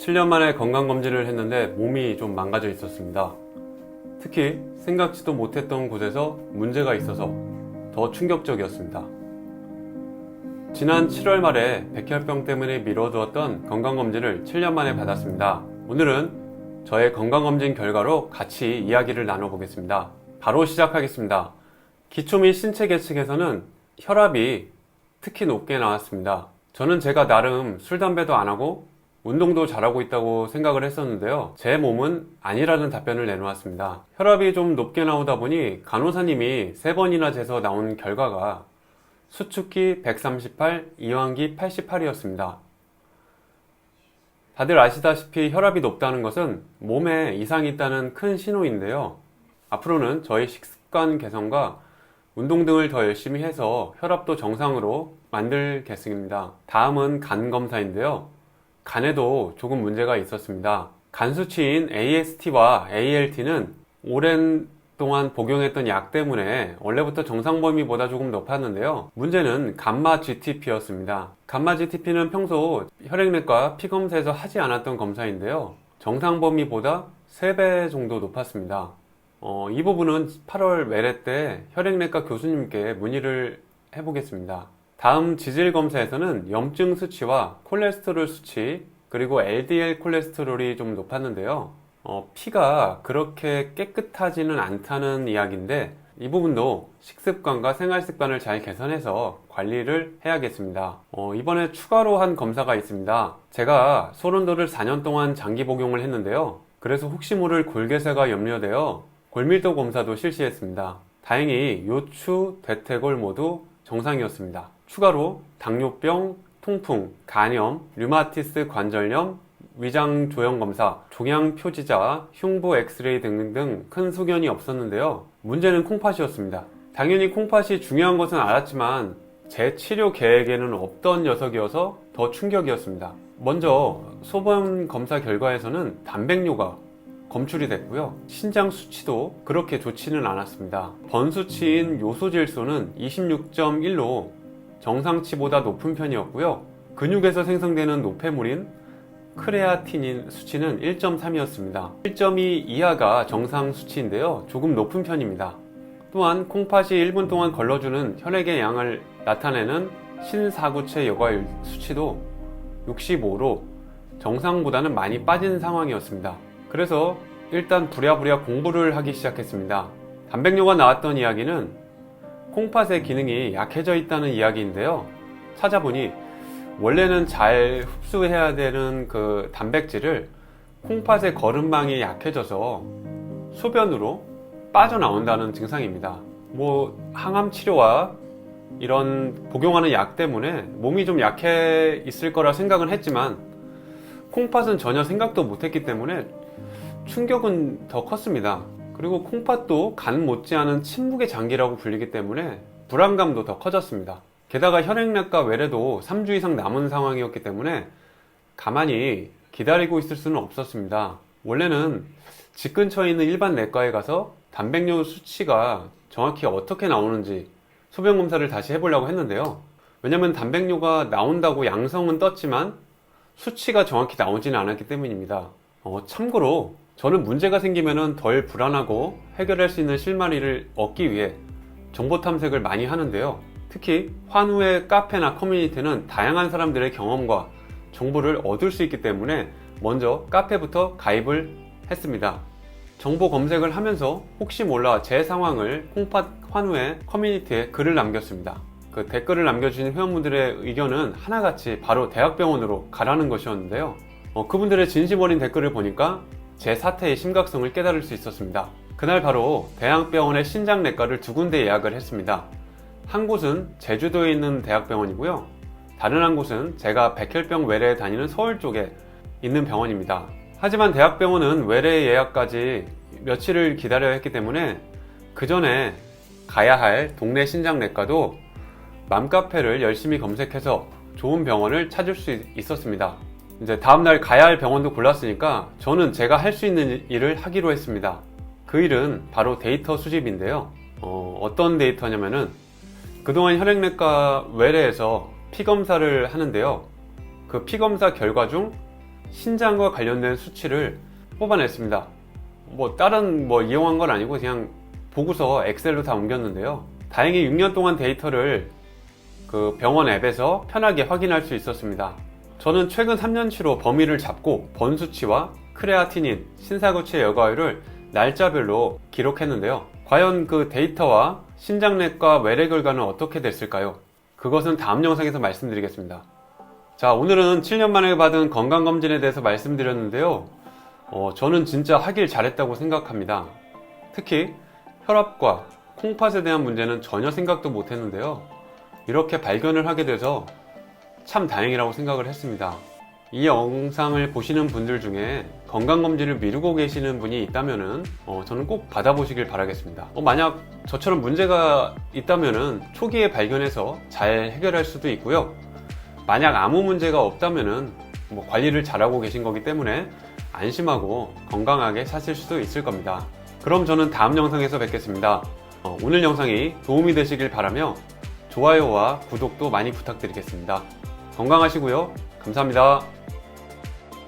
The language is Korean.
7년 만에 건강검진을 했는데 몸이 좀 망가져 있었습니다. 특히 생각지도 못했던 곳에서 문제가 있어서 더 충격적이었습니다. 지난 7월 말에 백혈병 때문에 미뤄두었던 건강검진을 7년 만에 받았습니다. 오늘은 저의 건강검진 결과로 같이 이야기를 나눠보겠습니다. 바로 시작하겠습니다. 기초 및 신체 계측에서는 혈압이 특히 높게 나왔습니다. 저는 제가 나름 술, 담배도 안 하고 운동도 잘하고 있다고 생각을 했었는데요. 제 몸은 아니라는 답변을 내놓았습니다. 혈압이 좀 높게 나오다 보니 간호사님이 세 번이나 재서 나온 결과가 수축기 138, 이완기 88이었습니다. 다들 아시다시피 혈압이 높다는 것은 몸에 이상이 있다는 큰 신호인데요. 앞으로는 저희 식습관 개선과 운동 등을 더 열심히 해서 혈압도 정상으로 만들겠습니다. 다음은 간 검사인데요. 간에도 조금 문제가 있었습니다. 간 수치인 AST와 ALT는 오랜 동안 복용했던 약 때문에 원래부터 정상 범위보다 조금 높았는데요. 문제는 감마 GTP였습니다. 감마 GTP는 평소 혈액내과 피검사에서 하지 않았던 검사인데요. 정상 범위보다 3배 정도 높았습니다. 어, 이 부분은 8월 외래 때 혈액내과 교수님께 문의를 해보겠습니다. 다음 지질 검사에서는 염증 수치와 콜레스테롤 수치 그리고 LDL 콜레스테롤이 좀 높았는데요. 어, 피가 그렇게 깨끗하지는 않다는 이야기인데 이 부분도 식습관과 생활습관을 잘 개선해서 관리를 해야겠습니다. 어, 이번에 추가로 한 검사가 있습니다. 제가 소론도를 4년 동안 장기 복용을 했는데요. 그래서 혹시 모를 골개세가 염려되어 골밀도 검사도 실시했습니다. 다행히 요추, 대퇴골 모두 정상이었습니다. 추가로 당뇨병, 통풍, 간염, 류마티스 관절염, 위장 조형 검사, 종양 표지자, 흉부 엑스레이 등등 큰 소견이 없었는데요. 문제는 콩팥이었습니다. 당연히 콩팥이 중요한 것은 알았지만 제 치료 계획에는 없던 녀석이어서 더 충격이었습니다. 먼저 소변 검사 결과에서는 단백뇨가 검출이 됐고요. 신장 수치도 그렇게 좋지는 않았습니다. 번 수치인 요소 질소는 26.1로 정상치보다 높은 편이었고요. 근육에서 생성되는 노폐물인 크레아티닌 수치는 1.3이었습니다. 1.2 이하가 정상 수치인데요. 조금 높은 편입니다. 또한 콩팥이 1분 동안 걸러주는 혈액의 양을 나타내는 신사구체 여과율 수치도 65로 정상보다는 많이 빠진 상황이었습니다. 그래서 일단 부랴부랴 공부를 하기 시작했습니다. 단백뇨가 나왔던 이야기는 콩팥의 기능이 약해져 있다는 이야기인데요. 찾아보니 원래는 잘 흡수해야 되는 그 단백질을 콩팥의 거름망이 약해져서 소변으로 빠져나온다는 증상입니다. 뭐 항암 치료와 이런 복용하는 약 때문에 몸이 좀 약해 있을 거라 생각은 했지만 콩팥은 전혀 생각도 못했기 때문에 충격은 더 컸습니다. 그리고 콩팥도 간 못지않은 침묵의 장기라고 불리기 때문에 불안감도 더 커졌습니다. 게다가 혈액내과 외래도 3주 이상 남은 상황이었기 때문에 가만히 기다리고 있을 수는 없었습니다. 원래는 집 근처에 있는 일반 내과에 가서 단백뇨 수치가 정확히 어떻게 나오는지 소변 검사를 다시 해보려고 했는데요. 왜냐면 단백뇨가 나온다고 양성은 떴지만 수치가 정확히 나오지는 않았기 때문입니다. 어, 참고로 저는 문제가 생기면 덜 불안하고 해결할 수 있는 실마리를 얻기 위해 정보 탐색을 많이 하는데요. 특히 환후의 카페나 커뮤니티는 다양한 사람들의 경험과 정보를 얻을 수 있기 때문에 먼저 카페부터 가입을 했습니다. 정보 검색을 하면서 혹시 몰라 제 상황을 콩팥 환후의 커뮤니티에 글을 남겼습니다. 그 댓글을 남겨주신 회원분들의 의견은 하나같이 바로 대학병원으로 가라는 것이었는데요. 어, 그분들의 진심 어린 댓글을 보니까 제 사태의 심각성을 깨달을 수 있었습니다. 그날 바로 대학병원의 신장내과를 두 군데 예약을 했습니다. 한 곳은 제주도에 있는 대학병원이고요. 다른 한 곳은 제가 백혈병 외래에 다니는 서울 쪽에 있는 병원입니다. 하지만 대학병원은 외래 예약까지 며칠을 기다려야 했기 때문에 그 전에 가야 할 동네 신장내과도 맘카페를 열심히 검색해서 좋은 병원을 찾을 수 있었습니다. 이제 다음날 가야 할 병원도 골랐으니까 저는 제가 할 수 있는 일을 하기로 했습니다. 그 일은 바로 데이터 수집인데요. 어, 떤 데이터냐면은 그동안 혈액내과 외래에서 피검사를 하는데요. 그 피검사 결과 중 신장과 관련된 수치를 뽑아냈습니다. 뭐 다른 뭐 이용한 건 아니고 그냥 보고서 엑셀로 다 옮겼는데요. 다행히 6년 동안 데이터를 그 병원 앱에서 편하게 확인할 수 있었습니다. 저는 최근 3년치로 범위를 잡고 번수치와 크레아티닌, 신사구치의 여과율을 날짜별로 기록했는데요. 과연 그 데이터와 신장내과 외래 결과는 어떻게 됐을까요? 그것은 다음 영상에서 말씀드리겠습니다. 자, 오늘은 7년 만에 받은 건강검진에 대해서 말씀드렸는데요. 어, 저는 진짜 하길 잘했다고 생각합니다. 특히 혈압과 콩팥에 대한 문제는 전혀 생각도 못 했는데요. 이렇게 발견을 하게 돼서 참 다행이라고 생각을 했습니다. 이 영상을 보시는 분들 중에 건강검진을 미루고 계시는 분이 있다면은 어, 저는 꼭 받아보시길 바라겠습니다. 어, 만약 저처럼 문제가 있다면은 초기에 발견해서 잘 해결할 수도 있고요. 만약 아무 문제가 없다면은 뭐 관리를 잘하고 계신 거기 때문에 안심하고 건강하게 사실 수도 있을 겁니다. 그럼 저는 다음 영상에서 뵙겠습니다. 어, 오늘 영상이 도움이 되시길 바라며 좋아요와 구독도 많이 부탁드리겠습니다. 건강하시고요. 감사합니다.